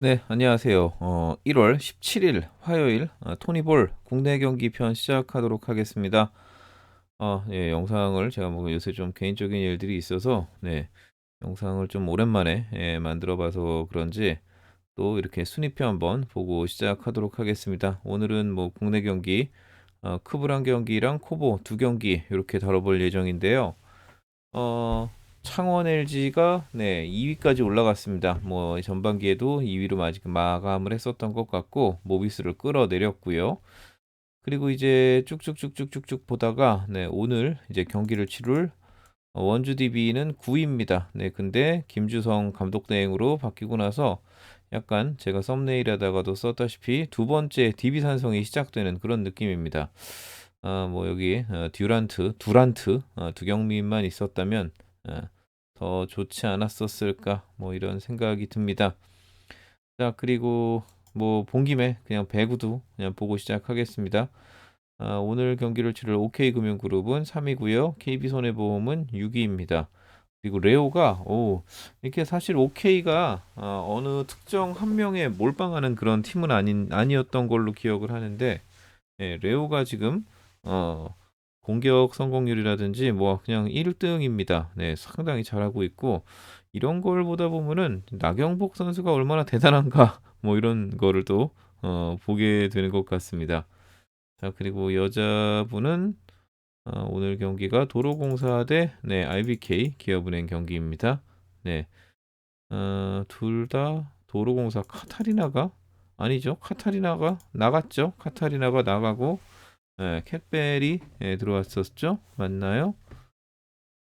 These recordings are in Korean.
네, 안녕하세요. 어, 1월 17일 화요일 어, 토니볼 국내 경기 편 시작하도록 하겠습니다. 어, 예, 영상을 제가 뭐 요새 좀 개인적인 일들이 있어서 네, 영상을 좀 오랜만에 예, 만들어 봐서 그런지 또 이렇게 순위표 한번 보고 시작하도록 하겠습니다. 오늘은 뭐 국내 경기 어, 크브란 경기랑 코보 두 경기 이렇게 다뤄볼 예정인데요. 어, 창원 LG가 네 2위까지 올라갔습니다. 뭐 전반기에도 2위로 아직 마감을 했었던 것 같고 모비스를 끌어내렸고요. 그리고 이제 쭉쭉쭉쭉쭉쭉 보다가 네 오늘 이제 경기를 치룰 어, 원주 DB는 9위입니다. 네 근데 김주성 감독 대행으로 바뀌고 나서 약간 제가 썸네일에다가도 썼다시피 두 번째 DB 산성이 시작되는 그런 느낌입니다. 아, 뭐 여기 어, 듀란트, 두란트, 어, 두경민만 있었다면 어, 더 좋지 않았었을까 뭐 이런 생각이 듭니다. 자 그리고 뭐 본 김에 그냥 배구도 그냥 보고 시작하겠습니다. 아, 오늘 경기를 치를 OK금융그룹은 3위고요. KB손해보험은 6위입니다. 그리고 레오가 오 이렇게 사실 OK가 어, 어느 특정 한 명에 몰빵하는 그런 팀은 아닌 아니었던 걸로 기억을 하는데 예, 레오가 지금 어, 공격 성공률이라든지 뭐 그냥 1등입니다. 네, 상당히 잘하고 있고 이런 걸 보다 보면은 나경복 선수가 얼마나 대단한가 뭐 이런 거를 또 어, 보게 되는 것 같습니다. 자, 그리고 여자분은 어, 오늘 경기가 도로공사 대 네, IBK 기업은행 경기입니다. 네. 어, 둘 다 도로공사 카타리나가 아니죠. 카타리나가 나갔죠. 카타리나가 나가고 예, 캣벨이 예, 들어왔었죠? 맞나요?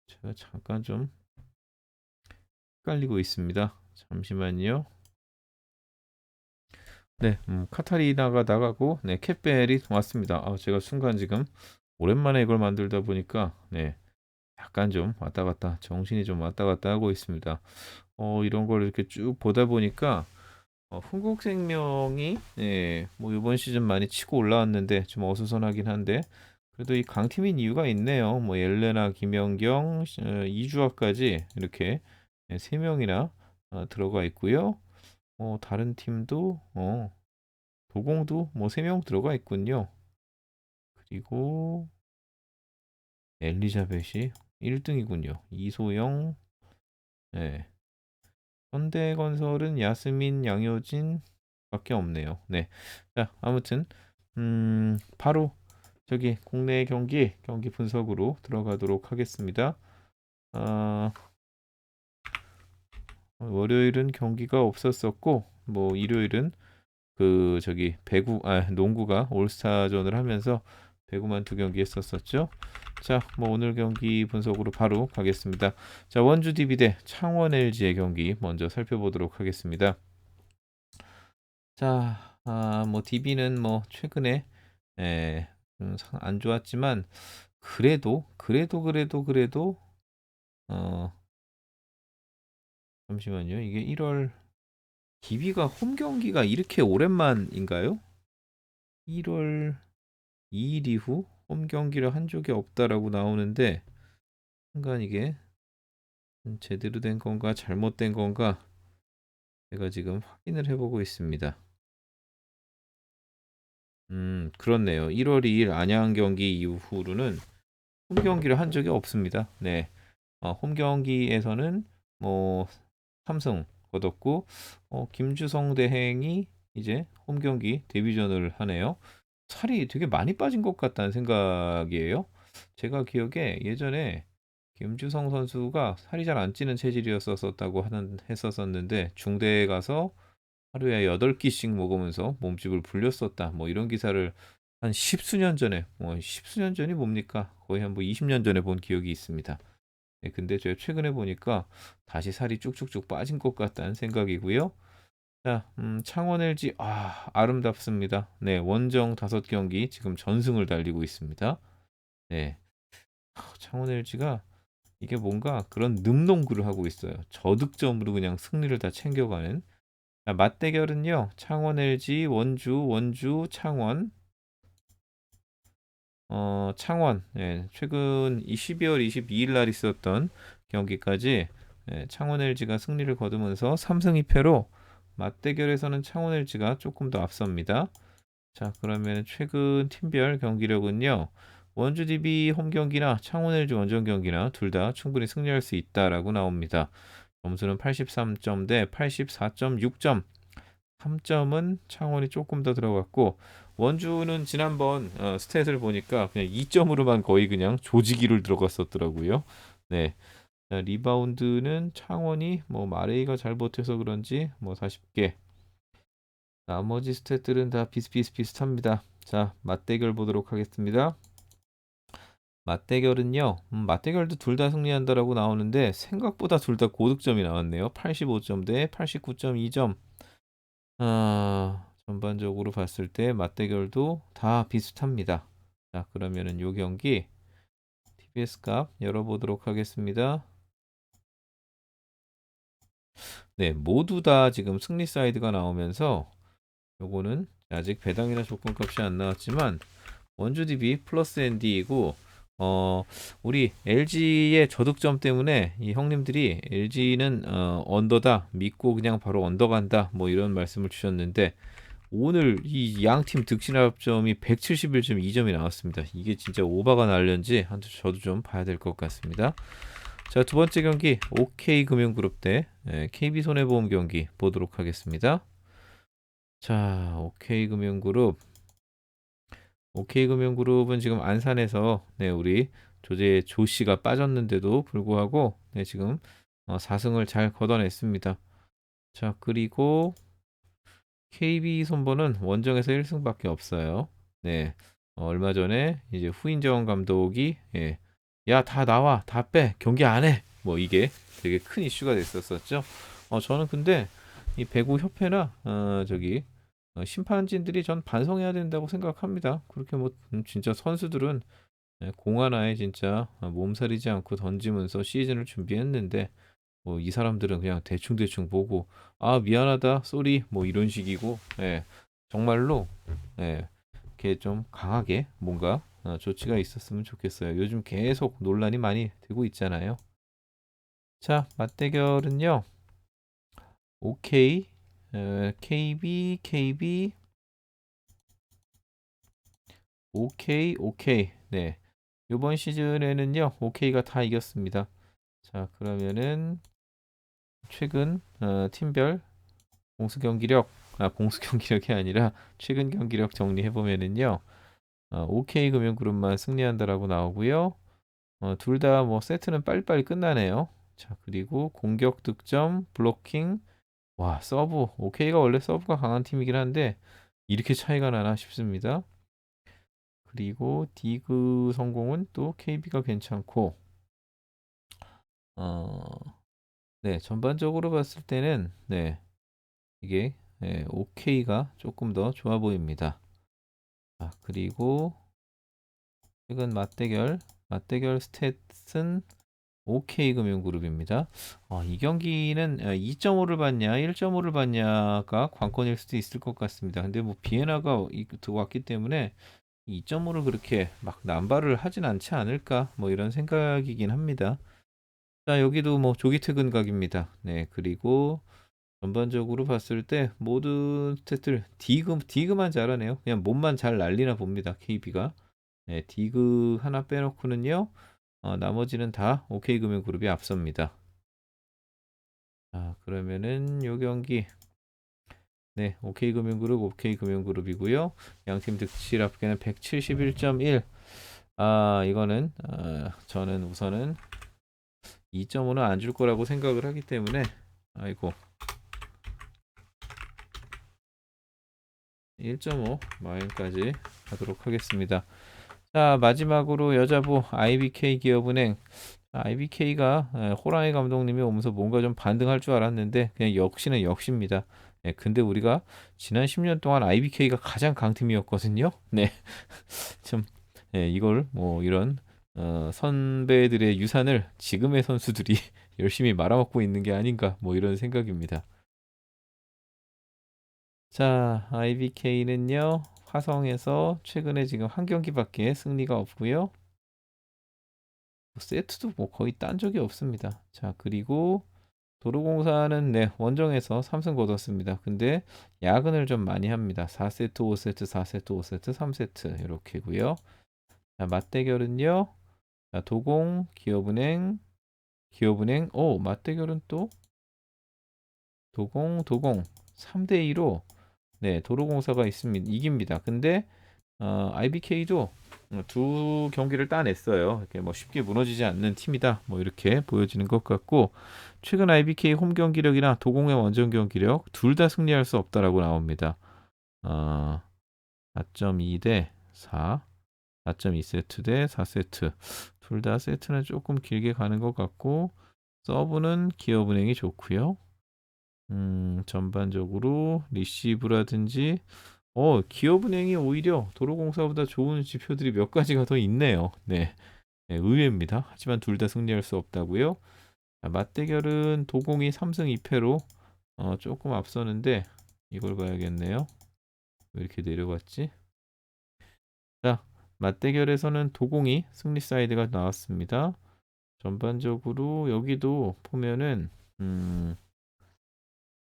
제가 잠깐 좀 헷갈리고 있습니다. 잠시만요. 네, 음, 카타리나가 나가고 네, 캣벨이 왔습니다. 아, 제가 순간 지금 오랜만에 이걸 만들다 보니까 네, 약간 좀 왔다 갔다 정신이 좀 왔다 갔다 하고 있습니다. 어, 이런 걸 이렇게 쭉 보다 보니까 어, 흥국생명이 예, 뭐 이번 시즌 많이 치고 올라왔는데 좀 어수선하긴 한데 그래도 이 강팀인 이유가 있네요. 뭐 옐레나, 김연경, 어, 이주아까지 이렇게 예, 세 명이나 어, 들어가 있고요. 어, 다른 팀도 어, 도공도 뭐 세 명 들어가 있군요. 그리고 엘리자벳이 1등이군요. 이소영, 예. 현대건설은 야스민, 양효진 밖에 없네요. 네. 자, 아무튼 음, 바로 저기 국내 경기 경기 분석으로 들어가도록 하겠습니다. 아, 월요일은 경기가 없었었고 뭐 일요일은 그 저기 배구 아 농구가 올스타전을 하면서 배구만 두 경기 했었었죠. 자, 뭐 오늘 경기 분석으로 바로 가겠습니다. 자, 원주 DB 대 창원 LG의 경기 먼저 살펴보도록 하겠습니다. 자, 아, 뭐 DB는 뭐 최근에 에, 안 좋았지만 그래도 그래도 그래도 그래도 어 잠시만요. 이게 1월 DB가 홈 경기가 이렇게 오랜만인가요? 1월 2일 이후 홈 경기를 한 적이 없다라고 나오는데 순간 이게 제대로 된 건가 잘못된 건가 제가 지금 확인을 해보고 있습니다. 음 그렇네요. 1월 2일 안양 경기 이후로는 홈 경기를 한 적이 없습니다. 네, 어, 홈 경기에서는 뭐 삼성 얻었고 어, 김주성 대행이 이제 홈 경기 데뷔전을 하네요. 살이 되게 많이 빠진 것 같다는 생각이에요. 제가 기억에 예전에 김주성 선수가 살이 잘 안 찌는 체질이었었다고 하는 했었었는데 중대에 가서 하루에 8끼씩 먹으면서 몸집을 불렸었다. 뭐 이런 기사를 한 십수년 전에 뭐 십수년 전이 뭡니까? 거의 한 뭐 20년 전에 본 기억이 있습니다. 네, 근데 제가 최근에 보니까 다시 살이 쭉쭉쭉 빠진 것 같다는 생각이고요. 자, 음, 창원 LG 아, 아름답습니다. 네, 원정 다섯 경기 지금 전승을 달리고 있습니다. 네. 창원 LG가 이게 뭔가 그런 늠농구를 하고 있어요. 저득점으로 그냥 승리를 다 챙겨가는. 자, 맞대결은요. 창원 LG, 원주, 원주, 창원. 어, 창원. 예, 최근 12월 22일 날 있었던 경기까지 예, 창원 LG가 승리를 거두면서 3승 2패로 맞대결에서는 창원 LG가 조금 더 앞섭니다. 자, 그러면 최근 팀별 경기력은요. 원주 DB 홈 경기나 창원 LG 원정 경기나 둘 다 충분히 승리할 수 있다라고 나옵니다. 점수는 83점 대 84.6점. 3점은 창원이 조금 더 들어갔고 원주는 지난번 어, 스탯을 보니까 그냥 2점으로만 거의 그냥 조지기를 들어갔었더라고요. 네. 자, 리바운드는 창원이 뭐 마레이가 잘 버텨서 그런지 뭐 40개. 나머지 스탯들은 다 비슷비슷비슷합니다. 자, 맞대결 보도록 하겠습니다. 맞대결은요. 음, 맞대결도 둘 다 승리한다라고 나오는데 생각보다 둘 다 고득점이 나왔네요. 85점 대 89.2점. 아, 전반적으로 봤을 때 맞대결도 다 비슷합니다. 자, 그러면은 요 경기 TBS 값 열어보도록 하겠습니다. 네, 모두 다 지금 승리 사이드가 나오면서 요거는 아직 배당이나 조건값이 안 나왔지만 원주 DB 플러스 ND이고 어 우리 LG의 저득점 때문에 이 형님들이 LG는 어 언더다 믿고 그냥 바로 언더 간다 뭐 이런 말씀을 주셨는데 오늘 이 양팀 득실 합점이 171.2점이 나왔습니다. 이게 진짜 오바가 날렸는지 한 저도 좀 봐야 될 것 같습니다. 자, 두 번째 경기 OK 금융그룹 대 예, KB 손해보험 경기 보도록 하겠습니다. 자, OK 금융그룹 OK 금융그룹은 지금 안산에서 네, 우리 조제 조 씨가 빠졌는데도 불구하고 네, 지금 어, 4승을 잘 걷어냈습니다. 자, 그리고 KB 손보는 원정에서 1승밖에 없어요. 네. 어, 얼마 전에 이제 후인정 감독이 예, 야, 다 나와. 다 빼. 경기 안 해. 뭐 이게 되게 큰 이슈가 됐었었죠. 어, 저는 근데 이 배구 협회나 어, 저기 어, 심판진들이 전 반성해야 된다고 생각합니다. 그렇게 뭐 음, 진짜 선수들은 예, 공 하나에 진짜 어, 몸살이지 않고 던지면서 시즌을 준비했는데 뭐 이 사람들은 그냥 대충 대충 보고 아 미안하다 쏘리 뭐 이런 식이고 예, 정말로 예, 이렇게 좀 강하게 뭔가 어, 조치가 있었으면 좋겠어요. 요즘 계속 논란이 많이 되고 있잖아요. 자 맞대결은요. OK 에, KB KB OK OK 네 이번 시즌에는요 OK가 다 이겼습니다. 자 그러면은 최근 어, 팀별 공수 경기력 아 공수 경기력이 아니라 최근 경기력 정리해 보면은요 어, OK 금융그룹만 승리한다라고 나오고요. 어, 둘 다 뭐 세트는 빨리빨리 끝나네요. 자 그리고 공격 득점 블로킹 와 서브 OK가 원래 서브가 강한 팀이긴 한데 이렇게 차이가 나나 싶습니다. 그리고 디그 성공은 또 KB가 괜찮고 어, 네, 전반적으로 봤을 때는 네, 이게 네, OK가 조금 더 좋아 보입니다. 자, 그리고 최근 맞대결 맞대결 스탯은 OK 금융그룹입니다. 어, 이 경기는 2.5를 받냐 1.5를 받냐가 관건일 수도 있을 것 같습니다. 근데 뭐 비에나가 들어왔기 때문에 2.5를 그렇게 막 남발을 하진 않지 않을까 뭐 이런 생각이긴 합니다. 자 여기도 뭐 조기 퇴근 각입니다. 네 그리고 전반적으로 봤을 때 모든 스탯들 디그 디그만 잘하네요. 그냥 몸만 잘 날리나 봅니다. KB가 네 디그 하나 빼놓고는요. 어, 나머지는 다 OK금융그룹이 앞섭니다. 자 그러면은 요 경기 네, OK금융그룹, OK금융그룹이고요. 양팀 득실 합계는 171.1. 아, 이거는 어, 저는 우선은 2.5는 안 줄 거라고 생각을 하기 때문에 아이고 1.5 마인까지 가도록 하겠습니다. 자 마지막으로 여자부 IBK 기업은행 IBK가 호랑이 감독님이 오면서 뭔가 좀 반등할 줄 알았는데 그냥 역시는 역시입니다. 네, 근데 우리가 지난 10년 동안 IBK가 가장 강팀이었거든요. 네, 참 네, 이걸 뭐 이런 어, 선배들의 유산을 지금의 선수들이 열심히 말아먹고 있는 게 아닌가 뭐 이런 생각입니다. 자, IBK는요. 화성에서 최근에 지금 한 경기밖에 승리가 없고요. 세트도 뭐 거의 딴 적이 없습니다. 자, 그리고 도로공사는 네, 원정에서 3승 거뒀습니다. 근데 야근을 좀 많이 합니다. 4세트, 5세트, 4세트, 5세트, 3세트 이렇게고요. 자, 맞대결은요. 자, 도공, 기업은행, 기업은행. 오, 맞대결은 또 도공, 도공 3대 2로 네, 도로공사가 있습니다. 이깁니다. 근데 어, IBK도 두 경기를 따냈어요. 이렇게 뭐 쉽게 무너지지 않는 팀이다. 뭐 이렇게 보여지는 것 같고 최근 IBK 홈 경기력이나 도공의 원정 경기력 둘 다 승리할 수 없다라고 나옵니다. 어, 4.2 대 4, 4.2세트 대 4세트. 둘 다 세트는 조금 길게 가는 것 같고 서브는 기업은행이 좋고요. 음, 전반적으로 리시브라든지 어, 기업은행이 오히려 도로공사보다 좋은 지표들이 몇 가지가 더 있네요. 네. 네, 의외입니다. 하지만 둘 다 승리할 수 없다고요. 자, 맞대결은 도공이 3승 2패로 어, 조금 앞서는데 이걸 봐야겠네요. 왜 이렇게 내려갔지? 자, 맞대결에서는 도공이 승리 사이드가 나왔습니다. 전반적으로 여기도 보면은 음,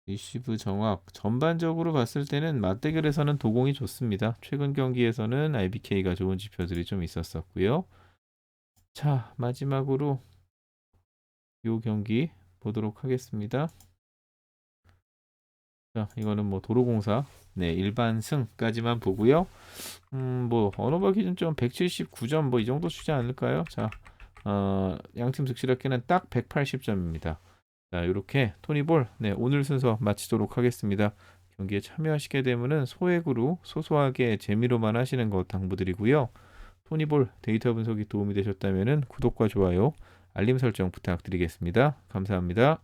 리시브 정확 전반적으로 봤을 때는 맞대결에서는 도공이 좋습니다. 최근 경기에서는 IBK가 좋은 지표들이 좀 있었었고요. 자 마지막으로 요 경기 보도록 하겠습니다. 자 이거는 뭐 도로공사 네 일반 승까지만 보고요. 음 뭐 언어바 기준점 179점 뭐 이 정도 주지 않을까요? 자 어, 양팀 득실합계는 딱 180점입니다. 자, 이렇게 토니볼 네, 오늘 순서 마치도록 하겠습니다. 경기에 참여하시게 되면은 소액으로 소소하게 재미로만 하시는 것 당부드리고요. 토니볼 데이터 분석이 도움이 되셨다면은 구독과 좋아요, 알림 설정 부탁드리겠습니다. 감사합니다.